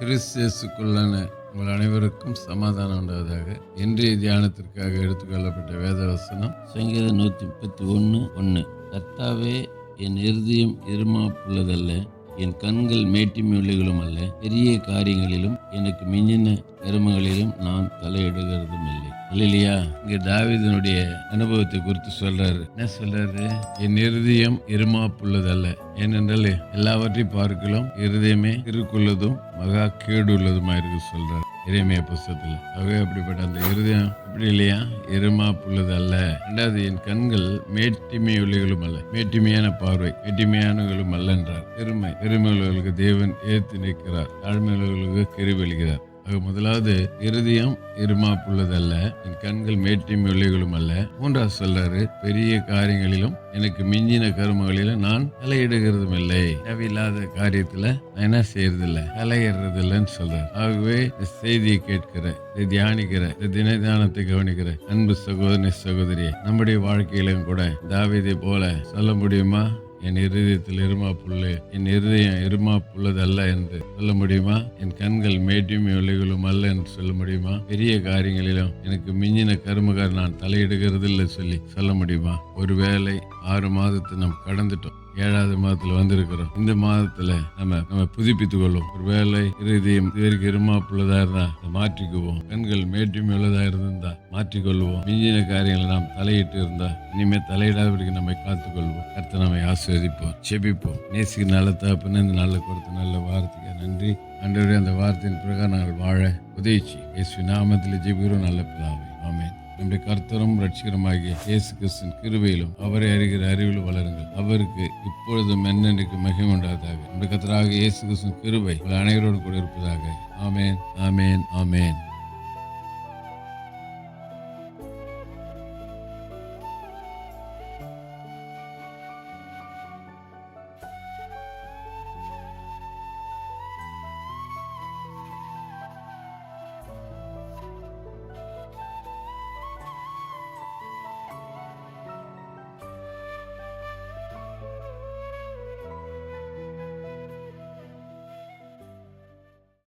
கிறிஸ்தியஸுக்குள்ளான உங்கள் அனைவருக்கும் சமாதானம் உண்டாவதாக. இன்றைய தியானத்திற்காக எடுத்துக்கொள்ளப்பட்ட வேத வசனம் சங்கீதம் நூற்றி முப்பத்தி ஒன்று ஒன்று கர்த்தாவே என் இருதயம் இருமாப்புள்ளதல்ல என் கண்கள் மேட்டிமையுள்ளகளும் அல்ல. பெரிய காரியங்களிலும் எனக்கு மிஞ்சின கருமங்களிலும் நான் தலையிடுகிறதும் இல்லை இல்லையா இங்க தாவிதனுடைய அனுபவத்தை குறித்து சொல்றாரு. என்ன சொல்றாரு? என் இருதயம் இருமாப்புள்ளதல்ல ஏனென்றால் எல்லாவற்றையும் பார்க்கலாம் இருதயமே இருக்குள்ளதும் மகா கேடு உள்ளதுமா இருக்கு சொல்றாரு. இறைமைய புஸ்தகத்துல. ஆகவே அப்படிப்பட்ட அந்த இருதயம் இப்படி இல்லையா? இருமாப்புள்ளது அல்ல ரெண்டாவது என் கண்கள் மேட்டிமை உள்ளிகளும் அல்ல. மேட்டிமையான பார்வை மேட்டிமையானவர்களும் அல்ல என்றார். பெருமை பெருமை தேவன் ஏத்து நிற்கிறார். தாழ்மையுள்ளவர்களுக்கு கிருவெளிகிறார் முதலாவது இருதயம் இருமாப்புள்ளதல்ல என் கண்கள் மேட்டிமை உள்ளிகளும் அல்ல. மூன்றாவது சொல்றாரு பெரிய காரியங்களிலும் எனக்கு மிஞ்சின கருமங்களிலும் நான் தலையிடுகிறதும் இல்லை. தேவையில்லாத காரியத்துல நான் என்ன செய்யறது இல்லை தலையிடுறது இல்லைன்னு சொல்றாரு. ஆகவே செய்தியை கேட்கிற இதை தியானிக்கிற இந்த தின தியானத்தை கவனிக்கிற அன்பு சகோதரி சகோதரி நம்முடைய வாழ்க்கையிலும் கூட தாவிதை போல சொல்ல முடியுமா? என் இருதயத்தில் எருமாப்புள்ளே என் இருதயம் இருமாப்புள்ளது அல்ல என்று சொல்ல முடியுமா? என் கண்கள் மேட்டியும் ஒளிகளும் அல்ல என்று சொல்ல முடியுமா? பெரிய காரியங்களிலும் எனக்கு மிஞ்சின கருமகார் நான் தலையிடுகிறது இல்லை சொல்லி சொல்ல முடியுமா? ஒருவேளை ஆறு மாதத்தை நாம் கடந்துட்டோம். ஏழாவது மாதத்துல வந்திருக்கிறோம். இந்த மாதத்துல நம்ம நம்ம புதுப்பித்துக் கொள்வோம் ஒருவேளை இருதயம் இதுவரைக்கும் இருமாப்புள்ளதா இருந்தா மாற்றிக்குவோம். கண்கள் மேட்டிமை உள்ளதா இருந்தா மாற்றிக்கொள்வோம் மிஞ்சின காரியங்களை நாம் தலையிட்டு இருந்தா இனிமே தலையிடாதபடிக்கு நம்மை காத்துக்கொள்வோம். கர்த்தர் நம்மை ஆஸ்வதிப்போம் செபிப்போம் நேசிக்கு நல்ல தகப்பன்னு இந்த நல்ல கொடுத்த நல்ல வார்த்தைக்கு நன்றி. அன்றைய அந்த வார்த்தையின் பிரகாரம் நாங்கள் வாழ உதவிச்சு. இயேசு நாமத்தில் ஜெபிக்கிறோம் நல்ல பிதாவே. ஆமேன். நம்முடைய கர்த்தரும் ரட்சிகரமாகிய இயேசு கிறிஸ்துவின் கிருபையிலும் அவரை அறிகிற அறிவிலும் வளருங்கள். அவருக்கு இப்பொழுதும் என்னென்றைக்கு மகிமை உண்டாதாக நம்முடைய கர்த்தராக இயேசு கிறிஸ்துவின் கிருபை உங்கள் அனைவரோடு கூட இருப்பதாக. ஆமேன் ஆமேன் ஆமேன்.